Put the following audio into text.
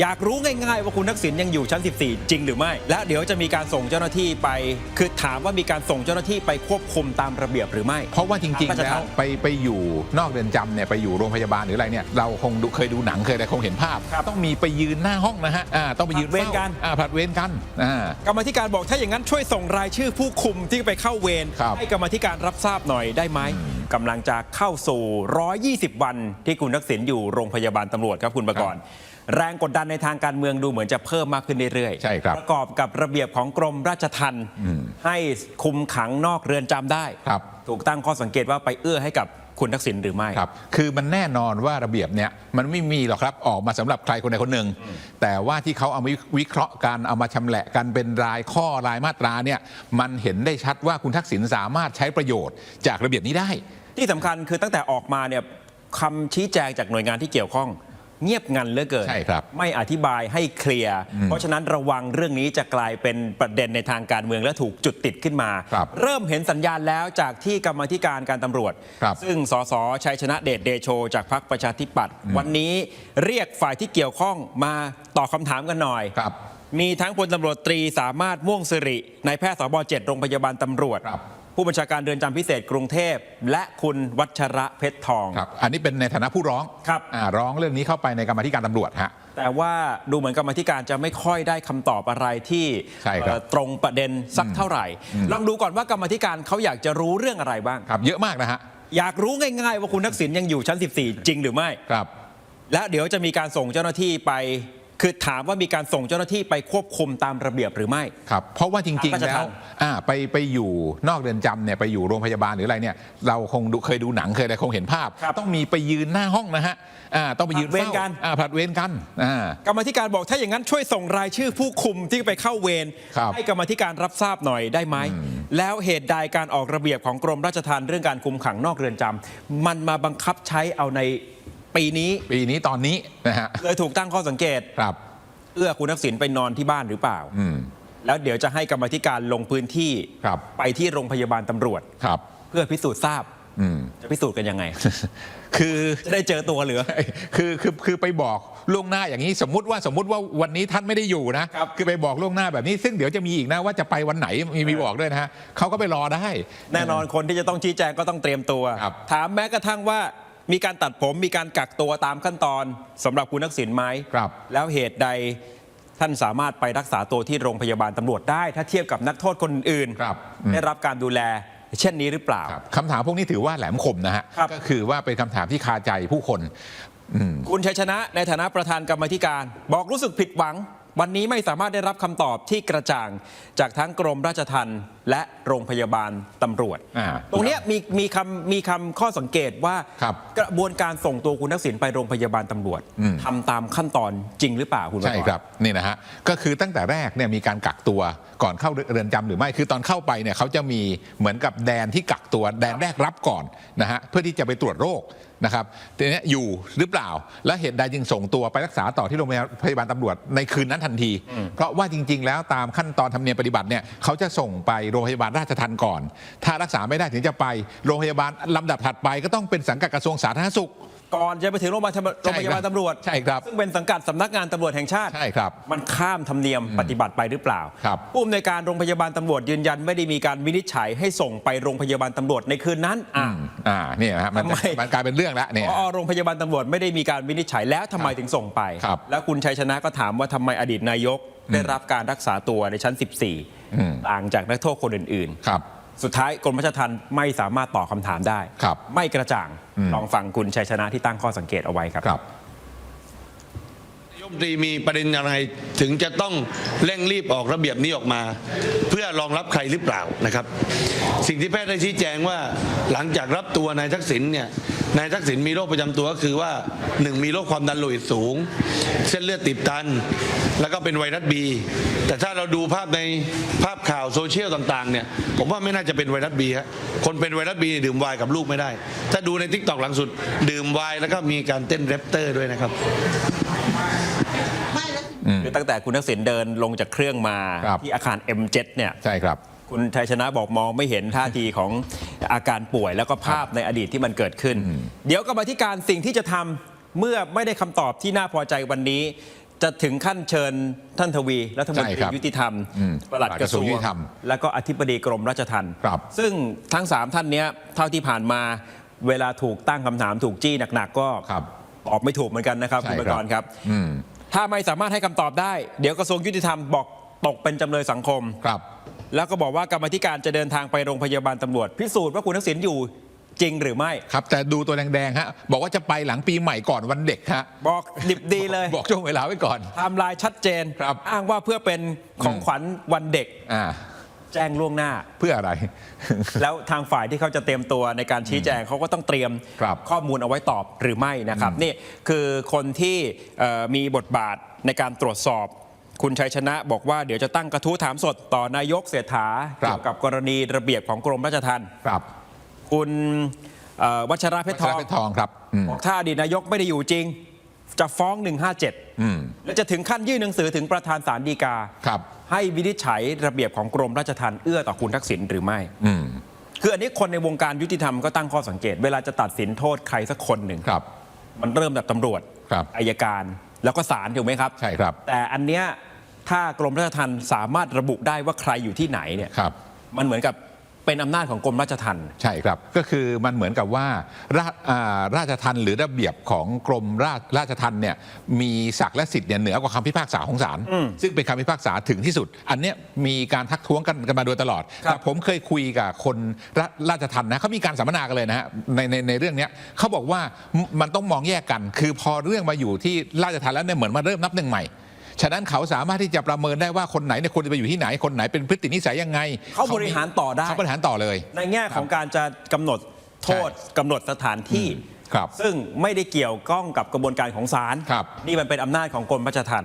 อยากรู้ง่ายๆว่าคุณทักษิณยังอยู่ชั้น 14 จริงหรือไม่ และเดี๋ยวจะมีการส่งเจ้าหน้าที่ไป คือถามว่ามีการส่งเจ้าหน้าที่ไปควบคุมตามระเบียบหรือไม่ เพราะว่าจริงราๆชแล้ทัวณฑ์ไปไปอยู่นอกเรือนจำเนี่ยไปอยู่โรงพยาบาลหรืออะไรเนี่ยเราคงดูเคยดูหนังเคยอะไรคงเห็นภาพครับต้องมีไปยืนหน้าห้องนะฮะอ่าต้องไปยืนผลัดเวรฝ้ากันอ่าผลัดเวรกันอ่ากรรมาธิการบอกถ้าอย่างนั้นช่วยส่งรายชื่อผู้คุมที่ไปเข้าเวรครับให้กรรมาธิการรับทราบหน่อยได้ไหมกำลังจะเข้าสู่ 120 วันที่คุณทักษิณอยู่โรงพยาบาลตำรวจครับคุณประกรณ์ แรงกดดันในทางการเมืองดูเหมือนจะเพิ่มมากขึ้นเรื่อยๆใช่ครับประกอบกับระเบียบของกรมราชทัณฑ์อืมให้คุมขังนอกเรือนจำได้ครับถูกตั้งข้อสังเกตว่าไปเอื้อให้กับคุณทักษิณหรือไม่ครับ คือมันแน่นอนว่าระเบียบเนี่ยมันไม่มีหรอกครับออกมาสำหรับใครคนใดคนหนึ่ง แต่ว่าที่เขาเอามาวิเคราะห์กันเอามาชำแหละกันเป็นรายข้อรายมาตราเนี่ยมันเห็นได้ชัดว่าคุณทักษิณสามารถใช้ประโยชน์จากระเบียบนี้ได้ ที่สำคัญคือตั้งแต่ออกมาเนี่ยคำชี้แจงจากหน่วยงานที่เกี่ยวข้อง เงียบงันเหลือเกินใช่ครับไม่อธิบายให้เคลียร์เพราะฉะนั้นระวังเรื่องนี้จะกลายเป็นประเด็นในทางการเมืองและถูกจุดติดขึ้นมา ครับเริ่มเห็นสัญญาณแล้วจากที่กรรมาธิการการตำรวจ ครับ ซึ่งสสชัยชนะเดชเดโช จากพรรคประชาธิปัตย์วันนี้เรียกฝ่ายที่เกี่ยวข้องมาตอบคำถามกันหน่อย ครับ มีทั้งพลตำรวจตรีสามารถม่วงสิรินายแพทย์สบ7โรงพยาบาลตำรวจ ครับ ผู้บัญชาการเรือนจำพิเศษกรุงเทพ และคุณวัชระเพชรทอง ครับ อันนี้เป็นในฐานะผู้ร้องครับ อ่าร้องเรื่องนี้เข้าไปในกรรมาธิการตำรวจฮะ แต่ว่าดูเหมือนกรรมาธิการจะไม่ค่อยได้คำตอบอะไรที่ใช่ครับเอ่อตรงประเด็นสักเท่าไหร่ ลองดูก่อนว่ากรรมาธิการเขาอยากจะรู้เรื่องอะไรบ้าง ครับ เยอะมากนะฮะ อยากรู้ง่ายๆ ว่าคุณทักษิณยังอยู่ชั้น 14 จริงหรือไม่ ครับ และเดี๋ยวจะมีการส่งเจ้าหน้าที่ไป คือถามว่ามีการส่งเจ้าหน้าที่ไปควบคุมตามระเบียบหรือไม่ ครับเพราะว่าจริงราๆชแล้ทัวณฑ์อ่าไปไปอยู่นอกเรือนจำเนี่ยไปอยู่โรงพยาบาลหรืออะไรเนี่ย เราคงดูเคยดูหนังเคยอะไรคงเห็นภาพ ครับต้องมีไปยืนหน้าห้องนะฮะอ่าต้องไปยืนผลัดเวรฝ้ากัน อ่าผลัดเวรกันอ่า กรรมาธิการบอกถ้าอย่างนั้นช่วยส่งรายชื่อผู้คุมที่ไปเข้าเวรครับให้กรรมาธิการรับทราบหน่อยได้ไหมแล้วเหตุใดการออกระเบียบของกรมราชทัณฑ์เรื่องการคุมขังนอกเรือนจำมันมาบังคับใช้เอาใน ปีนี้ปีนี้ตอนนี้นะฮะเลยถูกตั้งข้อสังเกต ครับ เอื้อคุณทักษิณไปนอนที่บ้านหรือเปล่า อืม แล้วเดี๋ยวจะให้กรรมาธิการลงพื้นที่ครับ ไปที่โรงพยาบาลตำรวจ ครับ เพื่อพิสูจน์ทราบอืม จะพิสูจน์กันยังไง คือ จะได้เจอตัวเหรือ คือคือคือไปบอกล่วงหน้าอย่างนี้สมมุติว่าสมมุติว่าวันนี้ท่านไม่ได้อยู่นะครับอไปบอกล่วงหน้าแบบนี้ ซึ่งเดี๋ยวจะมีอีกนะว่าจะไปวันไหนมีมีบอกด้วยนะฮะเขาก็ไปรอได้ แน่นอนคนที่จะต้องชี้แจงก็ต้องเตรียมตัว ครับถามแม้กระทั่งว่า มีการตัดผมมีการกักตัวตามขั้นตอนสำหรับคุณทักษิณไหมครับ แล้วเหตุใดท่านสามารถไปรักษาตัวที่โรงพยาบาลตำรวจได้ ถ้าเทียบกับนักโทษคนอื่นครับอืม ได้รับการดูแลเช่นนี้หรือเปล่า ครับคำถามพวกนี้ถือว่าแหลมคมนะฮะ ครับ ก็คือว่าเป็นคำถามที่คาใจผู้คนอืม คุณชัยชนะในฐานะประธานกรรมาธิการ บอกรู้สึกผิดหวัง วันนี้ไม่สามารถได้รับคำตอบที่กระจ่าง จากทั้งกรมราชทัณฑ์และโรงพยาบาลตำรวจอ่าตรงเนี้ยมีมีคำมีคำข้อสังเกตว่า ครับกระบวนการส่งตัวคุณทักษิณไปโรงพยาบาลตำรวจอืม ทำตามขั้นตอนจริงหรือเปล่าคุณวใช่กรครับนี่นะฮะก็คือตั้งแต่แรกเนี่ยมีการกักตัวก่อนเข้าเรือนจำหรือไม่คือตอนเข้าไปเนี่ยเขาจะมีเหมือนกับแดนที่กักตัวแดนแรกรับก่อนนะฮะเพื่อที่จะไปตรวจโรค นะครับทีเนี้ยอยู่หรือเปล่า และเหตุใดจึงส่งตัวไปรักษาต่อที่โรงพยาบาลตำรวจในคืนนั้นทันที เพราะว่าจริง ๆ แล้วตามขั้นตอนธรรมเนียมปฏิบัติเนี่ยเขาจะส่งไปโรงพยาบาลราชทัณฑ์ก่อน ถ้ารักษาไม่ได้ถึงจะไปโรงพยาบาลลำดับถัดไปก็ต้องเป็นสังกัดกระทรวงสาธารณสุข ก่อนจะไปถึงโรงพยาบาลตำรวจใช่ครับโรงพยาบาลตำรวจใช่ครับซึ่งเป็นสังกัดสำนักงานตำรวจแห่งชาติใช่ครับ มันข้ามธรรมเนียมปฏิบัติไปหรือเปล่าครับผู้อำนวยการโรงพยาบาลตำรวจยืนยันไม่ได้มีการวินิจฉัยให้ส่งไปโรงพยาบาลตำรวจในคืนนั้นอะอ่าเนี่ยนะฮะมันทำไมมันกลายเป็นเรื่องแล้วเนี่ยพอโรงพยาบาลตำรวจไม่ได้มีการวินิจฉัยแล้วทำไมถึงส่งไปครับแล้วคุณชัยชนะก็ถามว่าทำไมอดีตนายกได้รับการรักษาตัวในชั้นอืม14 ต่างจากนักโทษคนอื่นครับๆ สุดท้ายกรมราชทัณฑ์ไม่สามารถตอบคำถามได้ ครับไม่กระจ่างอืมลองฟังคุณชัยชนะที่ตั้งข้อสังเกตเอาไว้ครับ ครับนายกรัฐ มตรีมีประเด็นอะไรถึงจะต้องเร่งรีบออกระเบียบนี้ออกมา เพื่อรองรับใครหรือเปล่านะครับ สิ่งที่แพทย์ได้ชี้แจงว่าหลังจากรับตัวนายทักษิณเนี่ยนายทักษิณมีโรคประจำตัวก็คือว่าหนึ่งมีโรคความดันโลหิตสูง เส้นเลือดตีบตัน แล้วก็เป็นไวรัสบีแต่ถ้าเราดูภาพในภาพข่าวโซเชียลต่างๆเนี่ยผมว่าไม่น่าจะเป็นไวรัสบีฮะคนเป็นไวรัสบีดื่มไวน์กับลูกไม่ได้ ถ้าดูในทิกตอกหลังสุด ดื่มไวน์แล้วก็มีการเต้นแรปเตอร์ด้วยนะครับ คือตั้งแต่คุณทักษิณเดินลงจากเครื่องมาครับ ที่อาคาร M7 เนี่ย ใช่ครับ คุณชัยชนะบอกมองไม่เห็นท่าทีของอาการป่วยแล้วก็ภาพในอดีตที่มันเกิดขึ้น เดี๋ยวกรรมาธิการสิ่งที่จะทำเมื่อไม่ได้คำตอบที่น่าพอใจวันนี้ จะถึงขั้นเชิญท่านทวีรัฐมนตใช่รีครับยุติธรรมอืมปลัดกระทรวง ปลัดกระทรวงยุติธรรมแล้วก็อธิบดีกรมราชทัณฑ์ครับ ซึ่งทั้งสามท่านเนี้ยเท่าที่ผ่านมาเวลาถูกตั้งคำถามถูกจี้หนักๆก็ ครับตอบไม่ถูกเหมือนกันนะครับ ใช่คุณประกรณ์ครับ อืม ถ้าไม่สามารถให้คำตอบได้ เดี๋ยวกระทรวงยุติธรรมบอกตกเป็นจำเลยสังคม ครับ แล้วก็บอกว่ากรรมาธิการจะเดินทางไปโรงพยาบาลตำรวจ พิสูจน์ว่าคุณทักษิณอยู่จริงหรือไม่ ครับ แต่ดูตัวแดงๆฮะบอกว่าจะไปหลังปีใหม่ก่อนวันเด็กฮะบอกดิบดีเลย บอกช่วงเวลาไว้ก่อนไทม์ไลน์ชัดเจน ครับ อ้างว่าเพื่อเป็นของขวัญวันเด็ก อ่า แจ้งล่วงหน้า เพื่ออะไร แล้วทางฝ่ายที่เขาจะเตรียมตัวในการชี้แจงเขาก็ต้องเตรียมครับข้อมูลเอาไว้ตอบหรือไม่นะครับ นี่คือคนที่เอ่อมีบทบาทในการตรวจสอบ คุณชัยชนะบอกว่าเดี๋ยวจะตั้งกระทู้ถามสดต่อนายกเศรษฐาครับ เกี่ยวกับกรณีระเบียบของกรมราชทัณฑ์ครับคุณเอ่อวัชระเพชรทองเพชรทองครับอืม บอกถ้าอดีตนายกไม่ได้อยู่จริง จะฟ้องอืม157 และจะถึงขั้นยื่นหนังสือถึงประธานศาลฎีกาครับ ให้วินิจฉัยระเบียบของกรมราชทัณฑ์เอื้อต่อคุณทักษิณหรือไม่อืมคืออันนี้คนในวงการยุติธรรมก็ตั้งข้อสังเกต เวลาจะตัดสินโทษใครสักคนหนึ่งครับ มันเริ่มจากตำรวจครับอายการแล้วก็ศาลถูกไหมครับ ใช่ครับ แต่อันเนี้ยถ้ากรมราชทัณฑ์สามารถระบุได้ว่าใครอยู่ที่ไหนเนี่ยครับมันเหมือนกับ เป็นอำนาจของกรมราชทัณฑ์ใช่ครับ ก็คือมันเหมือนกับว่าราอ่าราชทันหรือระเบียบของกรมราชราชทันเนี่ยมีศักดิ์และสิทธิ์เนี่ยเหนือกว่าคำพิพากษาของศาลซึ่งเป็นคำพิพากษาถึงที่สุด อันเนี้ยมีการทักท้วงกันกันมาโดยตลอดครับแต่ผมเคยคุยกับคนราราชทันนะเขามีการสัมมนากันเลยนะฮะในในในเรื่องเนี้ยเขาบอกว่ามันต้องมองแยกกัน คือพอเรื่องมาอยู่ที่ราชทันแล้วเนี่ยเหมือนมาเริ่มนับหนึ่งใหม่ ฉะนั้นเขาสามารถที่จะประเมินได้ว่าคนไหนเนี่ยควรจะไปอยู่ที่ไหนคนไหนเป็นพฤตินิสัยยังไงเขาบริหารต่อได้ เขาบริหารต่อเลย ในแง่ของการจะกำหนดโทษกำหนดสถานที่ครับซึ่งไม่ได้เกี่ยวข้องกับกระบวนการของศาลครับนี่มันเป็นอำนาจของกรมราชทัณฑ์